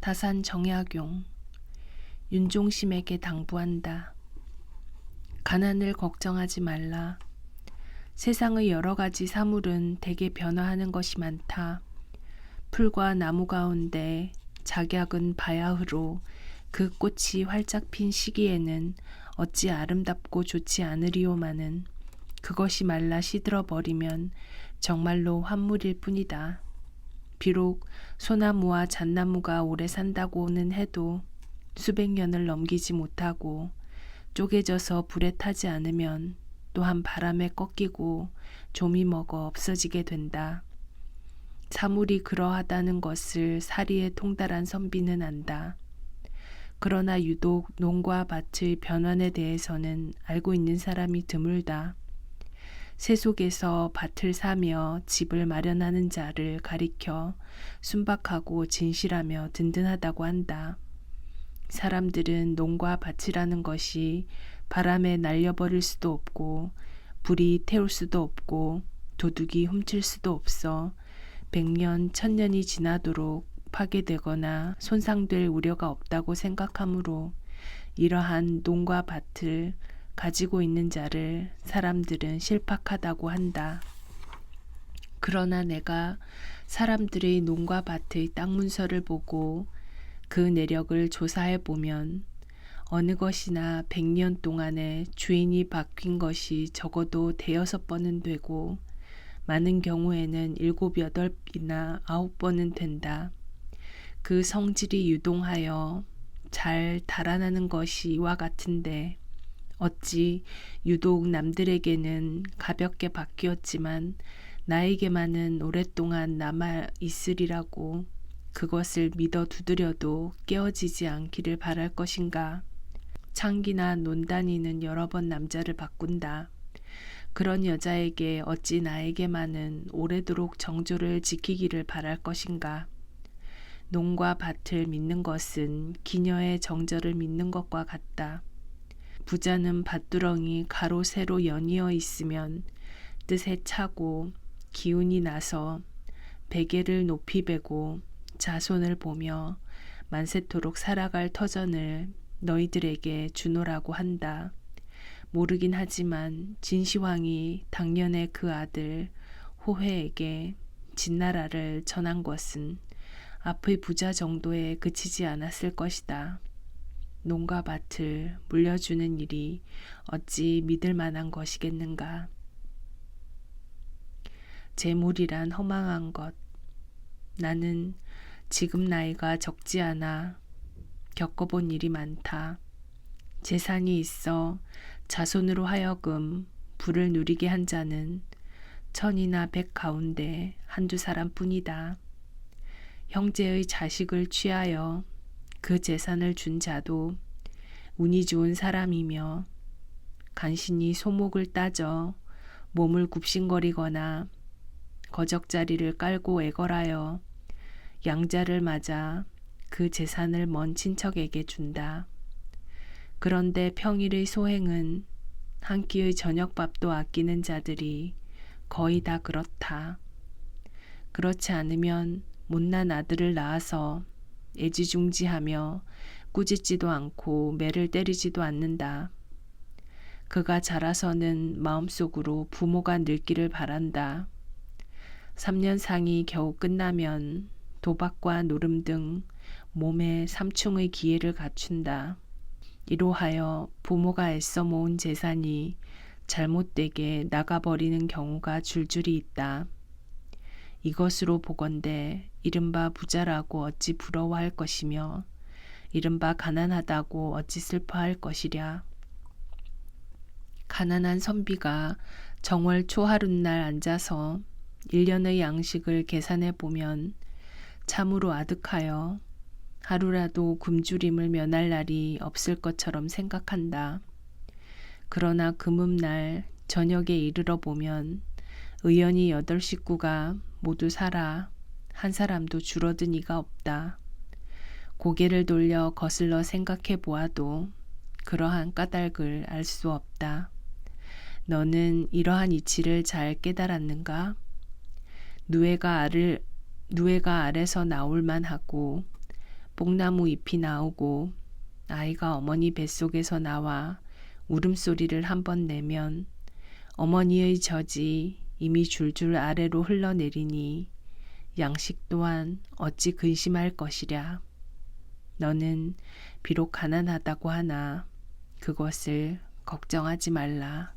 다산 정약용 윤종심에게 당부한다. 가난을 걱정하지 말라. 세상의 여러 가지 사물은 대개 변화하는 것이 많다. 풀과 나무 가운데 작약은 바야흐로 그 꽃이 활짝 핀 시기에는 어찌 아름답고 좋지 않으리오마는 그것이 말라 시들어 버리면 정말로 환물일 뿐이다. 비록 소나무와 잣나무가 오래 산다고는 해도 수백 년을 넘기지 못하고 쪼개져서 불에 타지 않으면 또한 바람에 꺾이고 좀이 먹어 없어지게 된다. 사물이 그러하다는 것을 사리에 통달한 선비는 안다. 그러나 유독 농과 밭의 변환에 대해서는 알고 있는 사람이 드물다. 세속에서 밭을 사며 집을 마련하는 자를 가리켜 순박하고 진실하며 든든하다고 한다. 사람들은 농과 밭이라는 것이 바람에 날려버릴 수도 없고 불이 태울 수도 없고 도둑이 훔칠 수도 없어 백년 천년이 지나도록 파괴되거나 손상될 우려가 없다고 생각하므로 이러한 농과 밭을 가지고 있는 자를 사람들은 실팍하다고 한다. 그러나 내가 사람들의 농과 밭의 땅 문서를 보고 그 내력을 조사해 보면 어느 것이나 백 년 동안에 주인이 바뀐 것이 적어도 대여섯 번은 되고 많은 경우에는 일곱 여덟이나 아홉 번은 된다. 그 성질이 유동하여 잘 달아나는 것이 이와 같은데 어찌 유독 남들에게는 가볍게 바뀌었지만 나에게만은 오랫동안 남아 있으리라고 그것을 믿어 두드려도 깨어지지 않기를 바랄 것인가. 창기나 논다니는 여러 번 남자를 바꾼다. 그런 여자에게 어찌 나에게만은 오래도록 정조를 지키기를 바랄 것인가. 농과 밭을 믿는 것은 기녀의 정절을 믿는 것과 같다. 부자는 밭두렁이 가로 세로 연이어 있으면 뜻에 차고 기운이 나서 베개를 높이 베고 자손을 보며 만세토록 살아갈 터전을 너희들에게 주노라고 한다. 모르긴 하지만 진시황이 당년에 그 아들 호회에게 진나라를 전한 것은 앞의 부자 정도에 그치지 않았을 것이다. 농가 밭을 물려주는 일이 어찌 믿을 만한 것이겠는가. 재물이란 허망한 것. 나는 지금 나이가 적지 않아 겪어본 일이 많다. 재산이 있어 자손으로 하여금 부를 누리게 한 자는 천이나 백 가운데 한두 사람 뿐이다. 형제의 자식을 취하여 그 재산을 준 자도 운이 좋은 사람이며 간신히 소목을 따져 몸을 굽신거리거나 거적자리를 깔고 애걸하여 양자를 맞아 그 재산을 먼 친척에게 준다. 그런데 평일의 소행은 한 끼의 저녁밥도 아끼는 자들이 거의 다 그렇다. 그렇지 않으면 못난 아들을 낳아서 애지중지하며 꾸짖지도 않고 매를 때리지도 않는다. 그가 자라서는 마음속으로 부모가 늙기를 바란다. 3년 상이 겨우 끝나면 도박과 노름 등 몸에 삼충의 기회를 갖춘다. 이로하여 부모가 애써 모은 재산이 잘못되게 나가버리는 경우가 줄줄이 있다. 이것으로 보건대 이른바 부자라고 어찌 부러워할 것이며 이른바 가난하다고 어찌 슬퍼할 것이랴. 가난한 선비가 정월 초하룻날 앉아서 일년의 양식을 계산해 보면 참으로 아득하여 하루라도 굶주림을 면할 날이 없을 것처럼 생각한다. 그러나 금음날 저녁에 이르러 보면 의연히 여덟 식구가 모두 살아 한 사람도 줄어든 이가 없다. 고개를 돌려 거슬러 생각해 보아도 그러한 까닭을 알 수 없다. 너는 이러한 이치를 잘 깨달았는가? 누에가 알을 누에가 아래서 나올 만하고 뽕나무 잎이 나오고 아이가 어머니 뱃속에서 나와 울음소리를 한번 내면 어머니의 젖이 이미 줄줄 아래로 흘러내리니 양식 또한 어찌 근심할 것이랴. 너는 비록 가난하다고 하나 그것을 걱정하지 말라.